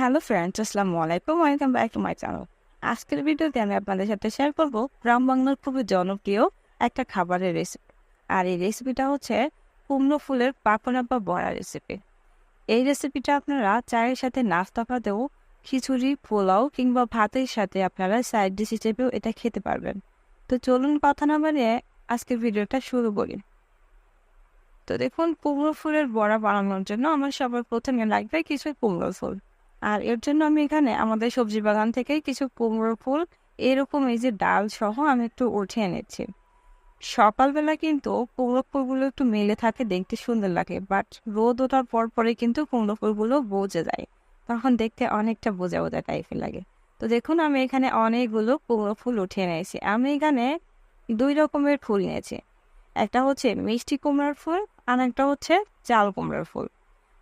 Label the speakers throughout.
Speaker 1: Hello friends, আসসালামু আলাইকুম। Welcome back to my channel. আজকের ভিডিওতে আমি আপনাদের সাথে শেয়ার করব গ্রাম বাংলার খুবই জনপ্রিয় একটা খাবারের রেসিপি আর এই রেসিপিটা হচ্ছে কুমড়ো ফুলের পাকোড়া বা বড়া রেসিপি এই রেসিপিটা আপনারা চায়ের সাথে নাস্তা খাতেও খিচুড়ি, পোলাও কিংবা ভাতের সাথে আপনারা সাইড ডিশ হিসেবেও এটা খেতে পারবেন। তো চলুন কথা না বানিয়ে আজকের ভিডিওটা শুরু করি। তো দেখুন, কুমড়ো ফুলের বড়া বানানোর জন্য আমার সবার প্রথমে লাগবে কিছু কুমড়ো ফুল। আর এর জন্য আমি এখানে আমাদের সবজি বাগান থেকে কিছু কুমড়ো ফুল, এরকম এই যে ডাল সহ আমি একটু উঠে এনেছি। সকালবেলা কিন্তু কুমড়ো ফুলগুলো একটু মেলে থাকে, দেখতে সুন্দর লাগে বাট রোদ ওঠার পর পরে কিন্তু কুমড়ো ফুলগুলো বোঝে যায়। তখন দেখতে অনেকটা বোঝা বোঝা টাইপের লাগে। তো দেখুন, আমি এখানে অনেকগুলো কুমড়ো ফুল উঠিয়ে নিয়েছি আমি এখানে দুই রকমের ফুল নিয়েছি একটা হচ্ছে মিষ্টি কুমড়ার ফুল, আর একটা হচ্ছে চাল কুমড়ার ফুল।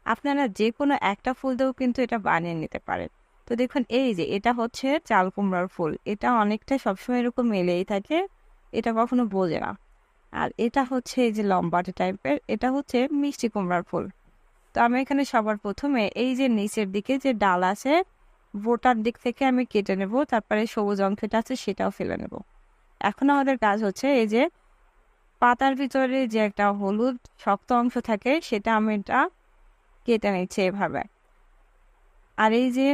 Speaker 1: আপনারা যে কোনো একটা ফুল দিয়েও কিন্তু এটা বানিয়ে নিতে পারেন। তো দেখুন, এই যে এটা হচ্ছে চাল কুমড়ার ফুল। এটা অনেকটা সবসময় এরকম মেলেই থাকে, এটা কখনো বোঝে না। আর এটা হচ্ছে এই যে লম্বাটে টাইপের, এটা হচ্ছে মিষ্টি কুমড়ার ফুল। তো আমি এখানে সবার প্রথমে এই যে নিচের দিকে যে ডাল আছে, বোটার দিক থেকে আমি কেটে নেব, তারপরে সবুজ অংশটা আছে সেটাও ফেলে নেব। এখন আমাদের কাজ হচ্ছে এই যে পাতার ভিতরে যে একটা হলুদ শক্ত অংশ থাকে, সেটা আমি এটা কেটে নিচ্ছে এভাবে। আর এই যে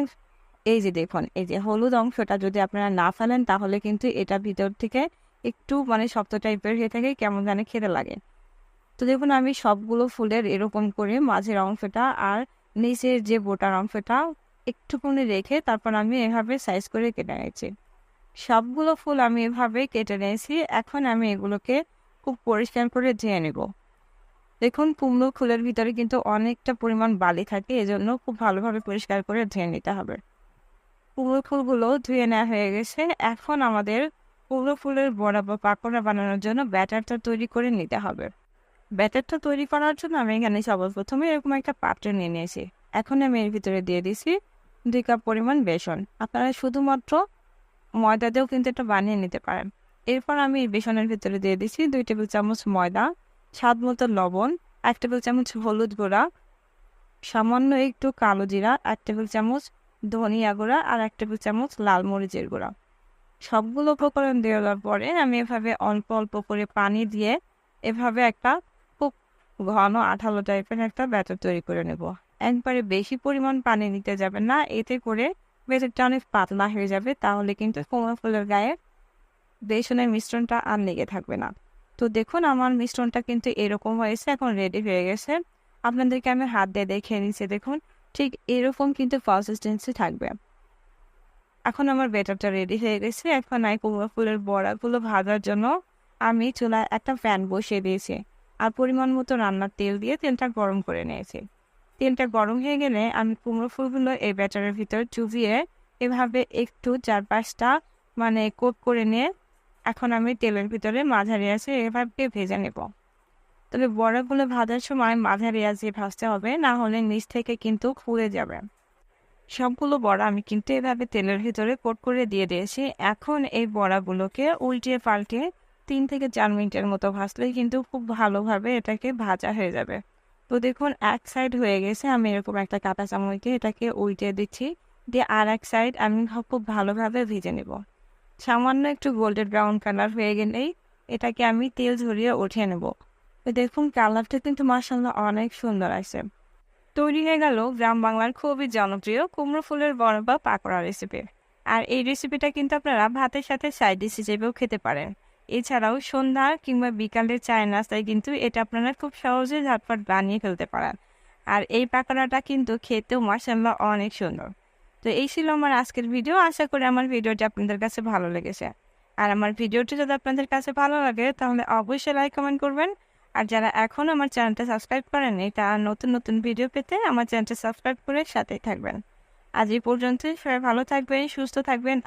Speaker 1: এই যে দেখুন, এই যে হলুদ অংশটা যদি আপনারা না ফেলেন, তাহলে কিন্তু এটা ভিতর থেকে একটু মানে শক্ত টাইপের হয়ে থাকে, কেমন জানে খেতে লাগে। তো দেখুন, আমি সবগুলো ফুলের এরকম করে মাঝের অংশটা আর নিচের যে বোটার অংশটা একটুখানি রেখে তারপর আমি এভাবে সাইজ করে কেটে নিয়েছি। সবগুলো ফুল আমি এভাবে কেটে নিয়েছি। এখন আমি এগুলোকে খুব পরিষ্কার করে ধুয়ে নেব। দেখুন কুমড়ো ফুলের ভিতরে কিন্তু অনেকটা পরিমাণ বালি থাকে, এজন্য খুব ভালোভাবে পরিষ্কার করে ধুয়ে নিতে হবে। কুমড়ো ফুলগুলো ধুয়ে নেওয়া হয়ে গেছে। এখন আমাদের কুমড়ো ফুলের বড়া বা পাকোড়া বানানোর জন্য ব্যাটারটা তৈরি করে নিতে হবে। ব্যাটারটা তৈরি করার জন্য আমি এখানে সবার প্রথমে এরকম একটা পাত্র নিয়ে নিয়েছি। এখন আমি এর ভিতরে দিয়ে দিছি দুই কাপ পরিমাণ বেসন। আপনারা শুধুমাত্র ময়দা দিয়েও কিন্তু এটা বানিয়ে নিতে পারেন। এরপর আমি বেসনের ভিতরে দিয়ে দিচ্ছি দুই টেবিল চামচ ময়দা। স্বাদ মতো লবণ, এক টেবিল চামচ হলুদ গুঁড়া, সামান্য একটু কালো জিরা, এক টেবিল চামচ ধনিয়া গুঁড়া আর এক টেবিল চামচ লাল মরিচের গুঁড়া। সবগুলো উপকরণ দেওয়ার পরে আমি এভাবে অল্প অল্প করে পানি দিয়ে এভাবে একটা খুব ঘন আঠালো টাইপের একটা ব্যাটার তৈরি করে নেব। একবারে বেশি পরিমাণ পানি নিতে যাবে না, এতে করে ব্যাটারটা অনেক পাতলা হয়ে যাবে, তাহলে কিন্তু কোমল ফুলের গায়ে বেসনের মিশ্রণটা আর লেগে থাকবে না। তো দেখুন, আমার মিশ্রণটা কিন্তু এরকম হয়েছে, এখন রেডি হয়ে গেছে। আপনাদেরকে আমি হাত দিয়ে দেখে নিচ্ছি, দেখুন। ঠিক এরকম কিন্তু কনসিস্টেন্সি থাকবে। এখন আমার বেটারটা রেডি হয়ে গেছে। এখন আই কুমড়ো ফুলের বড়াগুলো ভাজার জন্য আমি চুলায় একটা প্যান বসিয়ে দিয়েছি। আর পরিমাণ মতো রান্নার তেল দিয়ে তেলটা গরম করে নিয়েছি। তেলটা গরম হয়ে গেলে আমি কুমড়ো ফুলগুলো এই ব্যাটারের ভিতর চুবিয়ে এভাবে একটু চার পাঁচটা মানে কোপ করে নিয়ে এখন আমি তেলের ভিতরে মাঝারি আছে এভাবে ভেজে নেব। তবে বড়াগুলো ভাজার সময় মাঝারি আছে ভাজতে হবে, না হলে নিচ থেকে কিন্তু ফুলে যাবে। সবগুলো বড়া আমি কিন্তু এভাবে তেলের ভিতরে কোট করে দিয়ে দিয়েছি। এখন এই বড়াগুলোকে উল্টিয়ে পাল্টিয়ে তিন থেকে চার মিনিটের মতো ভাজলেই কিন্তু খুব ভালোভাবে এটাকে ভাজা হয়ে যাবে। তো দেখুন, এক সাইড হয়ে গেছে, আমি এরকম একটা কাঁটা চামচকে এটাকে উল্টিয়ে দিচ্ছি। দিয়ে আর এক সাইড আমি খুব ভালোভাবে ভেজে নেব। সামান্য একটু গোল্ডেন ব্রাউন কালার হয়ে গেলেই এটাকে আমি তেল ঝরিয়ে উঠিয়ে নেব। দেখুন কালারটা কিন্তু মাসাল্লাহ অনেক সুন্দর আছে তৈরি হয়ে গেল গ্রাম বাংলার খুবই জনপ্রিয় কুমড়ো ফুলের বড় বা পাকোড়া রেসিপি আর এই রেসিপিটা কিন্তু আপনারা ভাতের সাথে সাইড ডিশ হিসেবেও খেতে পারেন। এছাড়াও সন্ধ্যা কিংবা বিকালের চায়ের নাস্তায় কিন্তু এটা আপনারা খুব সহজে ঝটপট বানিয়ে ফেলতে পারেন। আর এই পাকোড়াটা কিন্তু খেতেও মাসাল্লাহ অনেক সুন্দর। তো এই ছিল আমার আজকের ভিডিও আশা করি আমার ভিডিওটি আপনাদের কাছে ভালো লেগেছে। আর আমার ভিডিওটি যদি আপনাদের কাছে ভালো লাগে, তাহলে অবশ্যই লাইক কমেন্ট করবেন। আর যারা এখন আমার চ্যানেলটা সাবস্ক্রাইব করেনি তারা নতুন নতুন ভিডিও পেতে আমার চ্যানেলটা সাবস্ক্রাইব করে সাথেই থাকবেন। আজ এই পর্যন্তই। সবাই ভালো থাকবেন, সুস্থ থাকবেন।